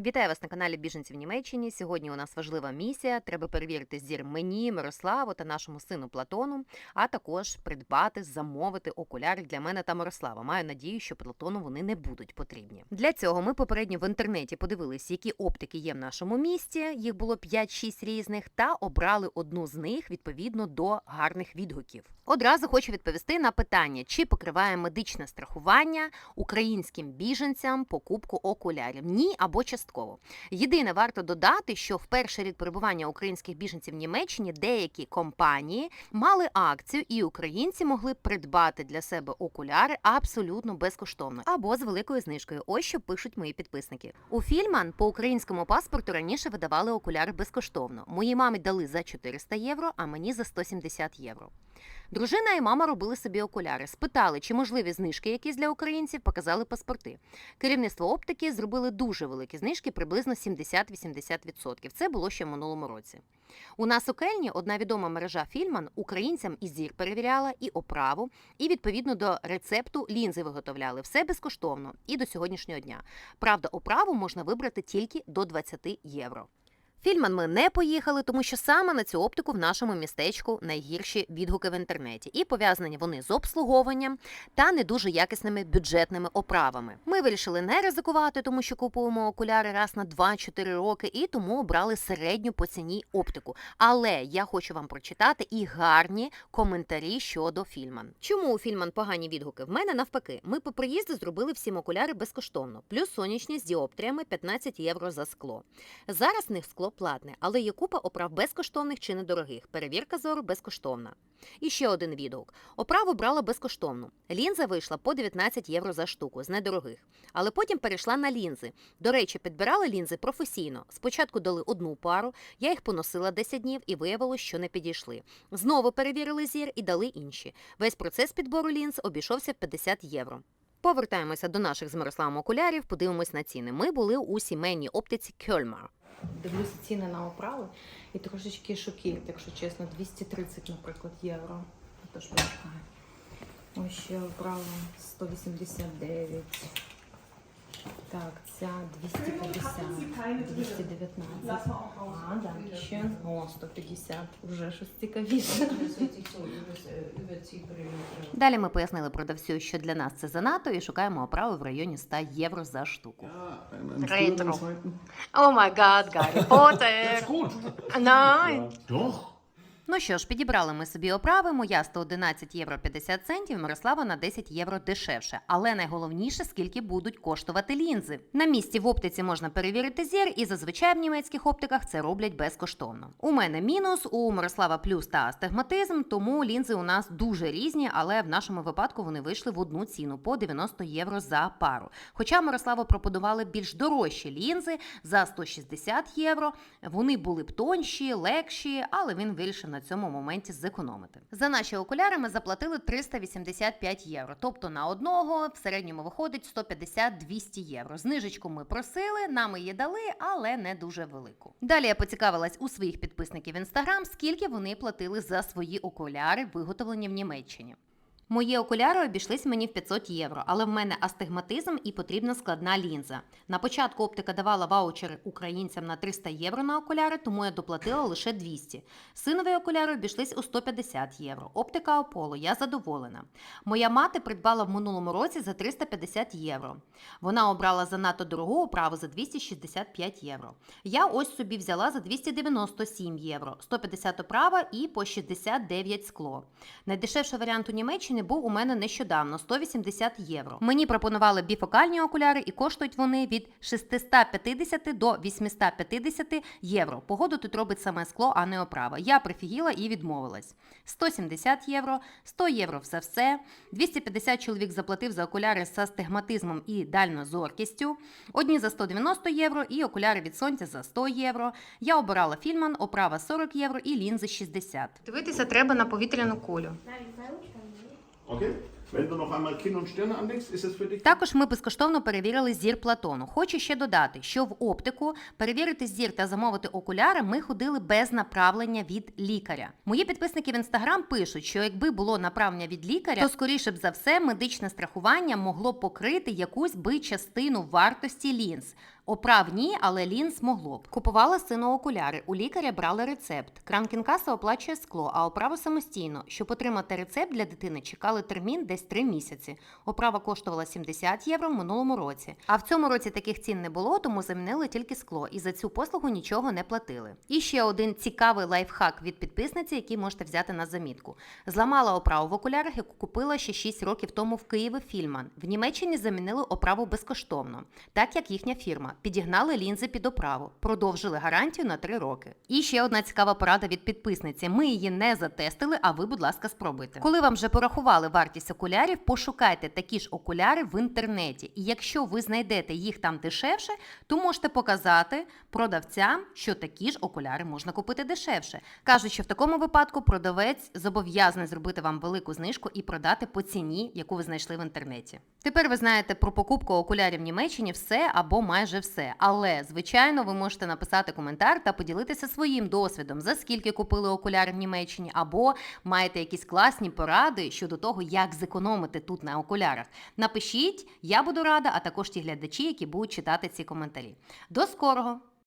Вітаю вас на каналі Біженці в Німеччині. Сьогодні у нас важлива місія. Треба перевірити зір мені, Мирославу та нашому сину Платону, а також придбати, замовити окуляри для мене та Мирослава. Маю надію, що Платону вони не будуть потрібні. Для цього ми попередньо в інтернеті подивились, які оптики є в нашому місті. Їх було 5-6 різних, та обрали одну з них відповідно до гарних відгуків. Одразу хочу відповісти на питання, чи покриває медичне страхування українським біженцям покупку окулярів? Ні або частково. Єдине варто додати, що в перший рік перебування українських біженців в Німеччині деякі компанії мали акцію, і українці могли придбати для себе окуляри абсолютно безкоштовно або з великою знижкою. Ось що пишуть мої підписники. У Фільман по українському паспорту раніше видавали окуляри безкоштовно. Моїй мамі дали за 400 євро, а мені за 170 євро. Дружина і мама робили собі окуляри, спитали, чи можливі знижки якісь для українців, показали паспорти. Керівництво оптики зробили дуже великі знижки, приблизно 70-80%. Це було ще в минулому році. У нас у Кельні одна відома мережа Фільман українцям і зір перевіряла, і оправу, і відповідно до рецепту лінзи виготовляли. Все безкоштовно і до сьогоднішнього дня. Правда, оправу можна вибрати тільки до 20 євро. Фільман ми не поїхали, тому що саме на цю оптику в нашому містечку найгірші відгуки в інтернеті, і пов'язані вони з обслуговуванням та не дуже якісними бюджетними оправами. Ми вирішили не ризикувати, тому що купуємо окуляри раз на 2-4 роки, і тому обрали середню по ціні оптику. Але я хочу вам прочитати і гарні коментарі щодо Фільман. Чому у Фільман погані відгуки? В мене навпаки. Ми по приїзду зробили всім окуляри безкоштовно, плюс сонячні з діоптріями 15 євро за скло. Зараз в них скло платне, але є купа оправ безкоштовних чи недорогих. Перевірка зору безкоштовна. І ще один відгук. Оправу брала безкоштовно. Лінза вийшла по 19 євро за штуку з недорогих. Але потім перейшла на лінзи. До речі, підбирали лінзи професійно. Спочатку дали одну пару, я їх поносила 10 днів і виявилось, що не підійшли. Знову перевірили зір і дали інші. Весь процес підбору лінз обійшовся в 50 євро. Повертаємося до наших з Мирославом окулярів, подивимось на ціни. Ми були у сімейній оптиці Кьольмар. Дивлюся ціни на оправи і трошечки шокують, якщо чесно, 230, наприклад, євро. Тож почекаю. Ось ще оправа 189. Так, ця 250, 219. А, да, ще. О, 150. Уже щось цікавіше. Далі ми пояснили продавцю, що для нас це занадто, і шукаємо оправи в районі 100 євро за штуку. Zeiten. О май гад, Гаррі Поттер! Nein. Doch. Ну що ж, підібрали ми собі оправи. Моя 111 євро 50 центів, Мирослава на 10 євро дешевше. Але найголовніше, скільки будуть коштувати лінзи. На місці в оптиці можна перевірити зір, і зазвичай в німецьких оптиках це роблять безкоштовно. У мене мінус, у Мирослава плюс та астигматизм, тому лінзи у нас дуже різні, але в нашому випадку вони вийшли в одну ціну по 90 євро за пару. Хоча Мирославу пропонували більш дорожчі лінзи за 160 євро. Вони були б тонші, легші, але він вирішив на цьому моменті зекономити. За наші окуляри ми заплатили 385 євро. Тобто на одного в середньому виходить 150-200 євро. Знижечку ми просили, нам її дали, але не дуже велику. Далі я поцікавилась у своїх підписників інстаграм, скільки вони платили за свої окуляри, виготовлені в Німеччині. Мої окуляри обійшлись мені в 500 євро, але в мене астигматизм і потрібна складна лінза. На початку оптика давала ваучери українцям на 300 євро на окуляри, тому я доплатила лише 200. Синові окуляри обійшлись у 150 євро. Оптика Ополо, я задоволена. Моя мати придбала в минулому році за 350 євро. Вона обрала занадто дорогу оправу за 265 євро. Я ось собі взяла за 297 євро, 150 оправа і по 69 скло. Найдешевший варіант у Німеччині був у мене нещодавно 180 євро. Мені пропонували біфокальні окуляри і коштують вони від 650 до 850 євро. Погоду тут робить саме скло, а не оправа. Я прифігіла і відмовилась. 170 євро, 100 євро за все. 250 чоловік заплатив за окуляри з астигматизмом і дальнозоркістю. Одні за 190 євро і окуляри від сонця за 100 євро. Я обирала фільман, оправа 40 євро і лінзи 60. Дивитися треба на повітряну кулю. Okay. Також ми безкоштовно перевірили зір Платону. Хочу ще додати, що в оптику перевірити зір та замовити окуляри ми ходили без направлення від лікаря. Мої підписники в інстаграм пишуть, що якби було направлення від лікаря, то скоріше б за все медичне страхування могло покрити якусь би частину вартості лінз. Оправ ні, але лінз могло б. Купувала сину окуляри. У лікаря брали рецепт. Кранкінкаса оплачує скло, а оправа самостійно. Щоб отримати рецепт для дитини, чекали термін десь 3 місяці. Оправа коштувала 70 євро в минулому році. А в цьому році таких цін не було, тому замінили тільки скло і за цю послугу нічого не платили. І ще один цікавий лайфхак від підписниці, який можете взяти на замітку. Зламала оправу в окулярах, яку купила ще 6 років тому в Києві Фільман. В Німеччині замінили оправу безкоштовно, так як їхня фірма. Підігнали лінзи під оправу, продовжили гарантію на 3 роки. І ще одна цікава порада від підписниці. Ми її не затестили, а ви, будь ласка, спробуйте. Коли вам вже порахували вартість окулярів, пошукайте такі ж окуляри в інтернеті. І якщо ви знайдете їх там дешевше, то можете показати продавцям, що такі ж окуляри можна купити дешевше. Кажуть, що в такому випадку продавець зобов'язаний зробити вам велику знижку і продати по ціні, яку ви знайшли в інтернеті. Тепер ви знаєте про покупку окулярів в Німеччині все або майже все. Але, звичайно, ви можете написати коментар та поділитися своїм досвідом, за скільки купили окуляри в Німеччині, або маєте якісь класні поради щодо того, як зекономити тут на окулярах. Напишіть, я буду рада, а також ті глядачі, які будуть читати ці коментарі. До скорого!